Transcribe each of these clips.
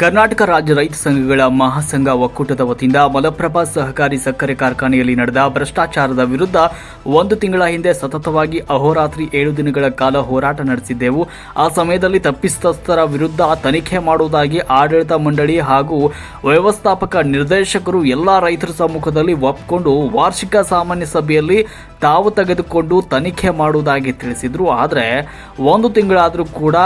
ಕರ್ನಾಟಕ ರಾಜ್ಯ ರೈತ ಸಂಘಗಳ ಮಹಾಸಂಘ ಒಕ್ಕೂಟದ ವತಿಯಿಂದ ಮಲಪ್ರಭಾ ಸಹಕಾರಿ ಸಕ್ಕರೆ ಕಾರ್ಖಾನೆಯಲ್ಲಿ ನಡೆದ ಭ್ರಷ್ಟಾಚಾರದ ವಿರುದ್ಧ ಒಂದು ತಿಂಗಳ ಹಿಂದೆ ಸತತವಾಗಿ ಅಹೋರಾತ್ರಿ ಏಳು ದಿನಗಳ ಕಾಲ ಹೋರಾಟ ನಡೆಸಿದ್ದೆವು. ಆ ಸಮಯದಲ್ಲಿ ತಪ್ಪಿಸ್ತಸ್ಥರ ವಿರುದ್ಧ ತನಿಖೆ ಮಾಡುವುದಾಗಿ ಆಡಳಿತ ಮಂಡಳಿ ಹಾಗೂ ವ್ಯವಸ್ಥಾಪಕ ನಿರ್ದೇಶಕರು ಎಲ್ಲ ರೈತರ ಸಮ್ಮುಖದಲ್ಲಿ ಒಪ್ಪಿಕೊಂಡು ವಾರ್ಷಿಕ ಸಾಮಾನ್ಯ ಸಭೆಯಲ್ಲಿ ತಾವು ತೆಗೆದುಕೊಂಡು ತನಿಖೆ ಮಾಡುವುದಾಗಿ ತಿಳಿಸಿದ್ರು. ಆದರೆ ಒಂದು ತಿಂಗಳಾದರೂ ಕೂಡ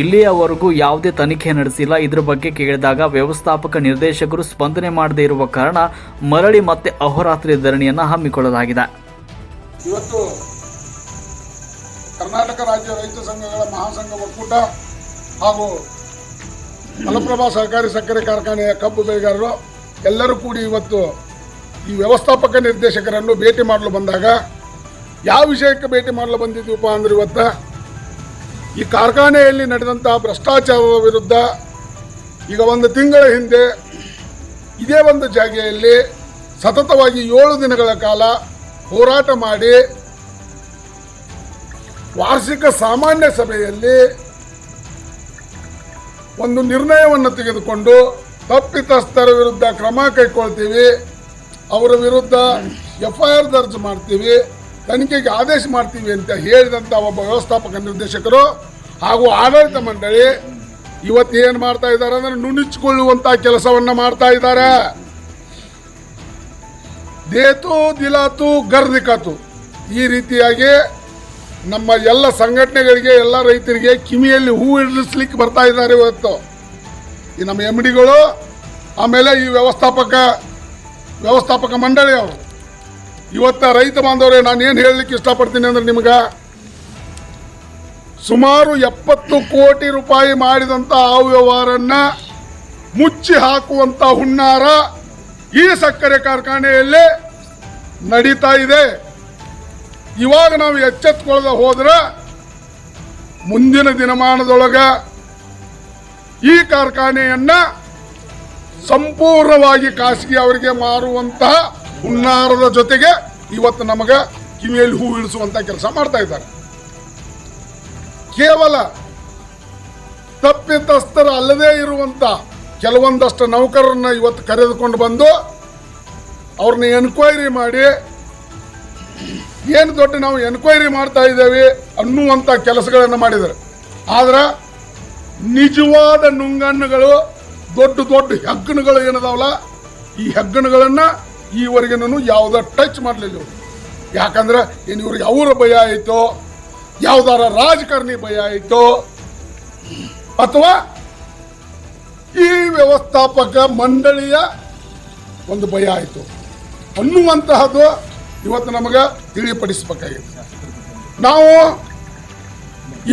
ಇಲ್ಲಿಯವರೆಗೂ ಯಾವುದೇ ತನಿಖೆ ನಡೆಸಿಲ್ಲ. ಇದರ ಬಗ್ಗೆ ಕೇಳಿದಾಗ ವ್ಯವಸ್ಥಾಪಕ ನಿರ್ದೇಶಕರು ಸ್ಪಂದನೆ ಮಾಡದೇ ಇರುವ ಕಾರಣ ಮರಳಿ ಮತ್ತೆ ಅಹೋರಾತ್ರಿ ಧರಣಿಯನ್ನು ಹಮ್ಮಿಕೊಳ್ಳಲಾಗಿದೆ. ಇವತ್ತು ಕರ್ನಾಟಕ ರಾಜ್ಯ ರೈತ ಸಂಘಗಳ ಮಹಾಸಂಘ ಒಕ್ಕೂಟ ಹಾಗೂ ಮಲಪ್ರಭಾ ಸಹಕಾರಿ ಸಕ್ಕರೆ ಕಾರ್ಖಾನೆಯ ಕಬ್ಬು ಬೆಳೆಗಾರರು ಎಲ್ಲರೂ ಕೂಡಿ ಇವತ್ತು ಈ ವ್ಯವಸ್ಥಾಪಕ ನಿರ್ದೇಶಕರನ್ನು ಭೇಟಿ ಮಾಡಲು ಬಂದಾಗ, ಯಾವ ವಿಷಯಕ್ಕೆ ಭೇಟಿ ಮಾಡಲು ಬಂದಿದ್ದೀವಪ್ಪ ಅಂದ್ರೆ ಇವತ್ತು ಈ ಕಾರ್ಖಾನೆಯಲ್ಲಿ ನಡೆದಂತಹ ಭ್ರಷ್ಟಾಚಾರದ ವಿರುದ್ಧ ಈಗ ಒಂದು ತಿಂಗಳ ಹಿಂದೆ ಇದೇ ಒಂದು ಜಾಗೆಯಲ್ಲಿ ಸತತವಾಗಿ ಏಳು ದಿನಗಳ ಕಾಲ ಹೋರಾಟ ಮಾಡಿ ವಾರ್ಷಿಕ ಸಾಮಾನ್ಯ ಸಭೆಯಲ್ಲಿ ಒಂದು ನಿರ್ಣಯವನ್ನು ತೆಗೆದುಕೊಂಡು ತಪ್ಪಿತಸ್ಥರ ವಿರುದ್ಧ ಕ್ರಮ ಕೈಗೊಳ್ತೀವಿ, ಅವರ ವಿರುದ್ಧ ಎಫ್ ಐ ಆರ್ ದರ್ಜ್ ಮಾಡ್ತೀವಿ ತನಿಖೆಗೆ ಆದೇಶ ಮಾಡ್ತೀವಿ ಅಂತ ಹೇಳಿದಂಥ ಒಬ್ಬ ವ್ಯವಸ್ಥಾಪಕ ನಿರ್ದೇಶಕರು ಹಾಗೂ ಆಡಳಿತ ಮಂಡಳಿ ಇವತ್ತು ಏನು ಮಾಡ್ತಾ ಇದ್ದಾರೆ ಅಂದ್ರೆ ನುಣುಚಿಕೊಳ್ಳುವಂಥ ಕೆಲಸವನ್ನ ಮಾಡ್ತಾ ಇದ್ದಾರೆ. ದೇತು ದಿಲಾತು ಗರ್ದಿಕಾತು ಈ ರೀತಿಯಾಗಿ ನಮ್ಮ ಎಲ್ಲ ಸಂಘಟನೆಗಳಿಗೆ, ಎಲ್ಲ ರೈತರಿಗೆ ಕಿಮಿಯಲ್ಲಿ ಹೂ ಇಳಿಸ್ಲಿಕ್ಕೆ ಬರ್ತಾ ಇದ್ದಾರೆ ಇವತ್ತು. ಈ ನಮ್ಮ ಎಂ ಡಿಗಳು ಆಮೇಲೆ ಈ ವ್ಯವಸ್ಥಾಪಕ ವ್ಯವಸ್ಥಾಪಕ ಮಂಡಳಿ ಅವರು. ಇವತ್ತ ರೈತ ಬಾಂಧವರೇ, ನಾನು ಏನು ಹೇಳಲಿಕ್ಕೆ ಇಷ್ಟಪಡ್ತೀನಿ ಅಂದ್ರೆ ನಿಮ್ಗೆ ಸುಮಾರು ಎಪ್ಪತ್ತು ಕೋಟಿ ರೂಪಾಯಿ ಮಾಡಿದಂಥ ಆ ವ್ಯವಹಾರನ್ನ ಮುಚ್ಚಿ ಹಾಕುವಂತ ಹುನ್ನಾರ ಈ ಸಕ್ಕರೆ ಕಾರ್ಖಾನೆಯಲ್ಲಿ ನಡೀತಾ ಇದೆ. ಇವಾಗ ನಾವು ಎಚ್ಚೆತ್ಕೊಳ್ಳದೆ ಹೋದ್ರೆ ಮುಂದಿನ ದಿನಮಾನದೊಳಗೆ ಈ ಕಾರ್ಖಾನೆಯನ್ನ ಸಂಪೂರ್ಣವಾಗಿ ಖಾಸಗಿ ಅವರಿಗೆ ಮಾರುವಂತಹ ಹುನ್ನಾರದ ಜೊತೆಗೆ ಇವತ್ತು ನಮಗೆ ಕಿವಿಯಲ್ಲಿ ಹೂ ಇಳಿಸುವಂತ ಕೆಲಸ ಮಾಡ್ತಾ ಇದ್ದಾರೆ. ಕೇವಲ ತಪ್ಪಿತಸ್ಥರ ಅಲ್ಲದೇ ಇರುವಂತ ಕೆಲವೊಂದಷ್ಟು ನೌಕರರನ್ನ ಇವತ್ತು ಕರೆದುಕೊಂಡು ಬಂದು ಅವ್ರನ್ನ ಎನ್ಕ್ವೈರಿ ಮಾಡಿ, ಏನು ದೊಡ್ಡ ನಾವು ಎನ್ಕ್ವೈರಿ ಮಾಡ್ತಾ ಇದ್ದೇವೆ ಅನ್ನುವಂಥ ಕೆಲಸಗಳನ್ನು ಮಾಡಿದ್ದಾರೆ. ಆದ್ರೆ ನಿಜವಾದ ನುಂಗಣ್ಣುಗಳು, ದೊಡ್ಡ ದೊಡ್ಡ ಹೆಗ್ಗಣಗಳು ಏನದಾವಲ್ಲ, ಈ ಹೆಗ್ಗಣಗಳನ್ನು ಈವರೆಗೆ ನಾನು ಯಾವುದೋ ಟಚ್ ಮಾಡಲಿಲ್ಲ. ಯಾಕಂದ್ರೆ ಇನ್ನು ಇವ್ರಿಗೆ ಅವರ ಭಯ ಆಯಿತು, ಯಾವ್ದಾರ ರಾಜಕಾರಣಿ ಭಯ ಆಯಿತು, ಅಥವಾ ಈ ವ್ಯವಸ್ಥಾಪಕ ಮಂಡಳಿಯ ಒಂದು ಭಯ ಆಯಿತು ಅನ್ನುವಂತಹದ್ದು ಇವತ್ತು ನಮಗೆ ತಿಳಿಪಡಿಸಬೇಕಾಗಿದೆ ನಾವು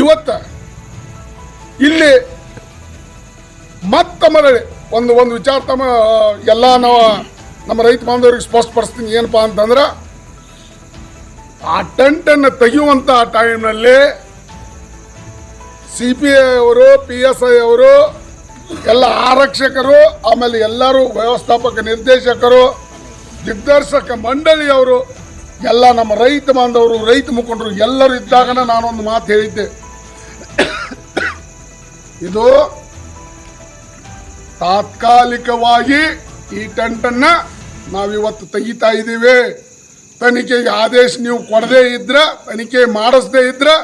ಇವತ್ತ ಇಲ್ಲಿ ಮತ್ತ ಮರಳಿ ಒಂದು ಒಂದು ವಿಚಾರ ತಮ್ಮ ಎಲ್ಲ ನಾವು ನಮ್ಮ ರೈತ ಬಾಂಧವರಿಗೆ ಸ್ಪಷ್ಟಪಡಿಸ್ತೀನಿ ಏನಪ್ಪಾ ಅಂತಂದ್ರೆ ಆ ಟೆಂಟನ್ನು ತೆಗೆಯುವಂಥ ಟೈಮ್ನಲ್ಲಿ ಸಿ ಪಿ ಐ ಅವರು ಪಿ ಎಸ್ ಐ ಅವರು, ಎಲ್ಲ ಆರಕ್ಷಕರು, ಆಮೇಲೆ ಎಲ್ಲರೂ ವ್ಯವಸ್ಥಾಪಕ ನಿರ್ದೇಶಕರು, ದಿಗ್ದರ್ಶಕ ಮಂಡಳಿಯವರು ಎಲ್ಲ ನಮ್ಮ ರೈತ ಬಾಂಧವರು, ರೈತ ಮುಖಂಡರು ಎಲ್ಲರೂ ಇದ್ದಾಗನ ನಾನೊಂದು ಮಾತು ಹೇಳಿದ್ದೆ. ಇದು ತಾತ್ಕಾಲಿಕವಾಗಿ ಈ ಟೆಂಟನ್ನ ನಾವಿವತ್ತು ತೆಗಿತಾ ಇದ್ದೀವಿ. ತನಿಖೆಗೆ ಆದೇಶ ನೀವು ಕೊಡದೇ ಇದ್ರೆ, ತನಿಖೆ ಮಾಡಿಸದೇ ಇದ್ರೆ,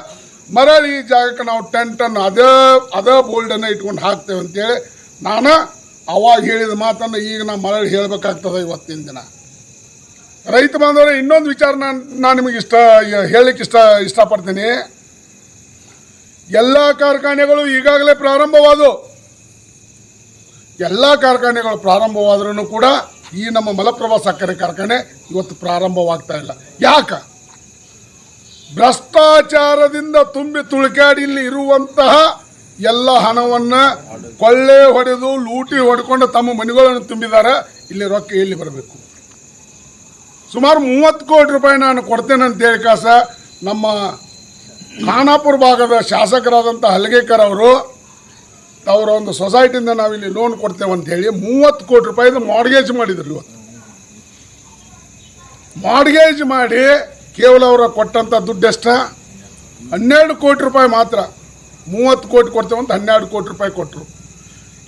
ಮರಳಿ ಈ ಜಾಗಕ್ಕೆ ನಾವು ಟೆಂಟನ್ನು ಅದೇ ಅದೇ ಬೋಲ್ಡನ್ನು ಇಟ್ಕೊಂಡು ಹಾಕ್ತೇವೆ ಅಂತೇಳಿ ನಾನು ಅವಾಗ ಹೇಳಿದ ಮಾತನ್ನು ಈಗ ನಾನು ಮರಳಿ ಹೇಳಬೇಕಾಗ್ತದೆ ಇವತ್ತಿನ ದಿನ. ರೈತ ಬಾಂಧವರೇ, ಇನ್ನೊಂದು ವಿಚಾರ ನಾನು ನಾನು ನಿಮಗೆ ಇಷ್ಟ, ಹೇಳಲಿಕ್ಕೆ ಇಷ್ಟ, ಇಷ್ಟಪಡ್ತೀನಿ. ಎಲ್ಲ ಕಾರ್ಖಾನೆಗಳು ಈಗಾಗಲೇ ಪ್ರಾರಂಭವಾದವು. ಎಲ್ಲ ಕಾರ್ಖಾನೆಗಳು ಪ್ರಾರಂಭವಾದ್ರೂ ಕೂಡ ಈ ನಮ್ಮ ಮಲಪ್ರಭಾ ಸಕ್ಕರೆ ಕಾರ್ಖಾನೆ ಇವತ್ತು ಪ್ರಾರಂಭವಾಗ್ತಾ ಇಲ್ಲ. ಯಾಕ? ಭ್ರಷ್ಟಾಚಾರದಿಂದ ತುಂಬಿ ತುಳುಕಾಡಿ ಇಲ್ಲಿ ಇರುವಂತಹ ಎಲ್ಲ ಹಣವನ್ನ ಕೊಳ್ಳೆ ಹೊಡೆದು ಲೂಟಿ ಹೊಡ್ಕೊಂಡು ತಮ್ಮ ಮನೆಗಳನ್ನು ತುಂಬಿದ್ದಾರೆ. ಇಲ್ಲಿ ರೊಕ್ಕ ಎಲ್ಲಿ ಬರಬೇಕು? ಸುಮಾರು ಮೂವತ್ತು ಕೋಟಿ ರೂಪಾಯಿ ನಾನು ಕೊಡ್ತೇನೆ ಅಂತ ಹೇಳಿ ಕಾಸ ನಮ್ಮ ಖಾನಾಪುರ ಭಾಗದ ಶಾಸಕರಾದಂಥ ಹಲಗೇಕರ್ ಅವರು ಅವರ ಒಂದು ಸೊಸೈಟಿಯಿಂದ ನಾವಿಲ್ಲಿ ಲೋನ್ ಕೊಡ್ತೇವೆ ಅಂತ ಹೇಳಿ ಮೂವತ್ತು ಕೋಟಿ ರೂಪಾಯಿದು ಮಾರ್ಗೇಜ್ ಮಾಡಿದ್ರು ಇವತ್ತು. ಮಾರ್ಗೇಜ್ ಮಾಡಿ ಕೇವಲ ಅವರ ಕೊಟ್ಟಂಥ ದುಡ್ಡೆಷ್ಟ ಹನ್ನೆರಡು ಕೋಟಿ ರೂಪಾಯಿ ಮಾತ್ರ. ಮೂವತ್ತು ಕೋಟಿ ಕೊಡ್ತೇವೆ ಅಂತ ಹನ್ನೆರಡು ಕೋಟಿ ರೂಪಾಯಿ ಕೊಟ್ಟರು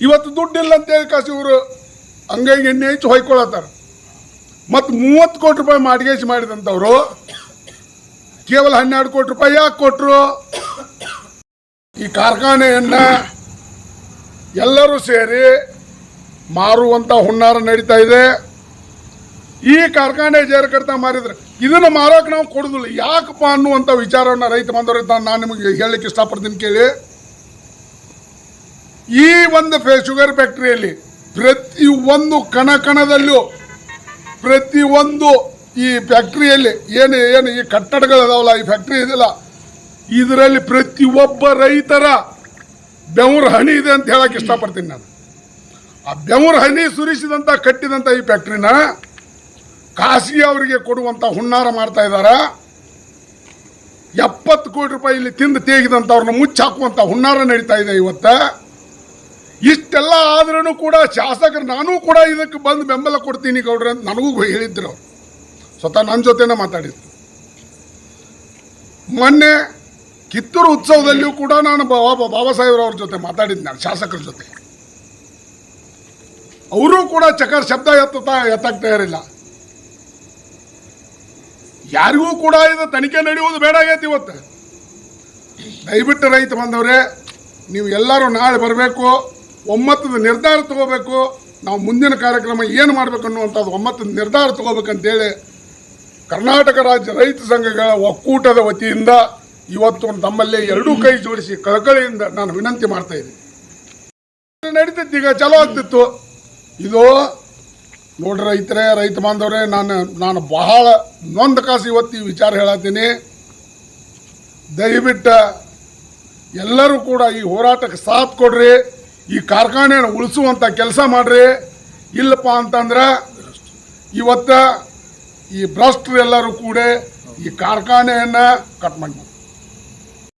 ಇವತ್ತು ದುಡ್ಡಿಲ್ಲ ಅಂತೇಳಿ ಕಾಸು ಇವರು ಅಂಗೈಗೆ ಎಣ್ಣೆ ಹೆಚ್ಚು ಹೊಯ್ಕೊಳತ್ತಾರ. ಮತ್ತು ಮೂವತ್ತು ಕೋಟಿ ರೂಪಾಯಿ ಮಾರ್ಗೇಜ್ ಮಾಡಿದಂಥವ್ರು ಕೇವಲ ಹನ್ನೆರಡು ಕೋಟಿ ರೂಪಾಯಿ ಯಾಕೆ ಕೊಟ್ಟರು ಈ ಕಾರ್ಖಾನೆಯನ್ನ ಎಲ್ಲರೂ ಸೇರಿ ಮಾರುವಂತ ಹುನ್ನಾರ ನಡೀತಾ ಇದೆ. ಈ ಕಾರ್ಖಾನೆ ಜೇರ್ ಕಡ್ತಾ ಮಾರಿದ್ರೆ ಇದನ್ನ ಮಾರೋಕೆ ನಾವು ಕೊಡುದಿಲ್ಲ. ಯಾಕಪ್ಪ ಅನ್ನುವಂಥ ವಿಚಾರವನ್ನು ರೈತ ಬಂದವರು ನಾನು ನಿಮಗೆ ಹೇಳಲಿಕ್ಕೆ ಇಷ್ಟಪಡ್ತೀನಿ ಕೇಳಿ. ಈ ಒಂದು ಫೇ ಶುಗರ್ ಫ್ಯಾಕ್ಟ್ರಿಯಲ್ಲಿ ಪ್ರತಿ ಒಂದು ಕಣ ಕಣದಲ್ಲೂ ಪ್ರತಿ ಒಂದು ಈ ಫ್ಯಾಕ್ಟ್ರಿಯಲ್ಲಿ ಏನು ಏನು ಈ ಕಟ್ಟಡಗಳದಾವಲ್ಲ ಈ ಫ್ಯಾಕ್ಟ್ರಿ ಇದೆಯಲ್ಲ ಇದರಲ್ಲಿ ಪ್ರತಿಯೊಬ್ಬ ರೈತರ ಬೆವರು ಹನಿ ಇದೆ ಅಂತ ಹೇಳಕ್ಕೆ ಇಷ್ಟಪಡ್ತೀನಿ ನಾನು. ಆ ಬೆವರು ಹನಿ ಸುರಿಸಿದಂಥ ಕಟ್ಟಿದಂಥ ಈ ಫ್ಯಾಕ್ಟ್ರಿನ ಖಾಸಗಿ ಅವರಿಗೆ ಕೊಡುವಂಥ ಹುನ್ನಾರ ಮಾಡ್ತಾ ಇದ್ದಾರೆ ಎಪ್ಪತ್ತು ಕೋಟಿ ರೂಪಾಯಿ ಇಲ್ಲಿ ತಿಂದು ತೇಗಿದಂಥವ್ರನ್ನ ಮುಚ್ಚಾಕುವಂಥ ಹುನ್ನಾರ ನಡೀತಾ ಇದೆ ಇವತ್ತು. ಇಷ್ಟೆಲ್ಲ ಆದ್ರೂ ಕೂಡ ಶಾಸಕರು, ನಾನು ಕೂಡ ಇದಕ್ಕೆ ಬಂದು ಬೆಂಬಲ ಕೊಡ್ತೀನಿ ಗೌಡ್ರೆ ಅಂತ ನನಗೂ ಹೇಳಿದ್ರು ಅವರು. ಸ್ವತಃ ನನ್ನ ಜೊತೆನೇ ಮಾತಾಡಿದ್ರು. ಮೊನ್ನೆ ಕಿತ್ತೂರು ಉತ್ಸವದಲ್ಲಿಯೂ ಕೂಡ ನಾನು ಬಾಬಾ ಸಾಹೇಬ್ರ ಸಾಹೇಬ್ರವ್ರ ಜೊತೆ ಮಾತಾಡಿದ್ದೆ ನಾನು, ಶಾಸಕರ ಜೊತೆ. ಅವರು ಕೂಡ ಚಕರ್ ಶಬ್ದ ಎತ್ತುತ್ತಾ, ಎತ್ತಾಗ್ತಾ ಇರಲಿಲ್ಲ. ಯಾರಿಗೂ ಕೂಡ ಇದು ತನಿಖೆ ನಡೆಯುವುದು ಬೇಡ ಆಗೈತಿ ಇವತ್ತು. ದಯವಿಟ್ಟು ರೈತ ಬಂದವರೇ ನೀವು ಎಲ್ಲರೂ ನಾಳೆ ಬರಬೇಕು ಒಮ್ಮತದ ನಿರ್ಧಾರ ತಗೋಬೇಕು, ನಾವು ಮುಂದಿನ ಕಾರ್ಯಕ್ರಮ ಏನು ಮಾಡಬೇಕು ಅನ್ನುವಂಥದ್ದು ಒಮ್ಮತದ ನಿರ್ಧಾರ ತಗೋಬೇಕಂತೇಳಿ ಕರ್ನಾಟಕ ರಾಜ್ಯ ರೈತ ಸಂಘಗಳ ಒಕ್ಕೂಟದ ವತಿಯಿಂದ ಇವತ್ತು ತಮ್ಮಲ್ಲೇ ಎರಡೂ ಕೈ ಜೋಡಿಸಿ ಕಳಕಳಿಯಿಂದ ನಾನು ವಿನಂತಿ ಮಾಡ್ತಾ ಇದ್ದೀನಿ. ನಡೀತಿತ್ತು ಈಗ, ಚಲೋ ಆಗ್ತಿತ್ತು. ಇದು ನೋಡ್ರಿ ರೈತರೇ, ರೈತ ಬಾಂಧವರೇ, ನಾನು ನಾನು ಬಹಳ ನೊಂದ ಕಾಸು ಇವತ್ತು ಈ ವಿಚಾರ ಹೇಳತ್ತೀನಿ. ದಯವಿಟ್ಟು ಎಲ್ಲರೂ ಕೂಡ ಈ ಹೋರಾಟಕ್ಕೆ ಸಾಥ್ ಕೊಡ್ರಿ, ಈ ಕಾರ್ಖಾನೆಯನ್ನು ಉಳಿಸುವಂಥ ಕೆಲಸ ಮಾಡ್ರಿ. ಇಲ್ಲಪ್ಪ ಅಂತಂದ್ರೆ ಇವತ್ತು ಈ ಭ್ರಷ್ಟರು ಎಲ್ಲರೂ ಕೂಡ ಈ ಕಾರ್ಖಾನೆಯನ್ನು ಕಟ್ ಮಾಡಿ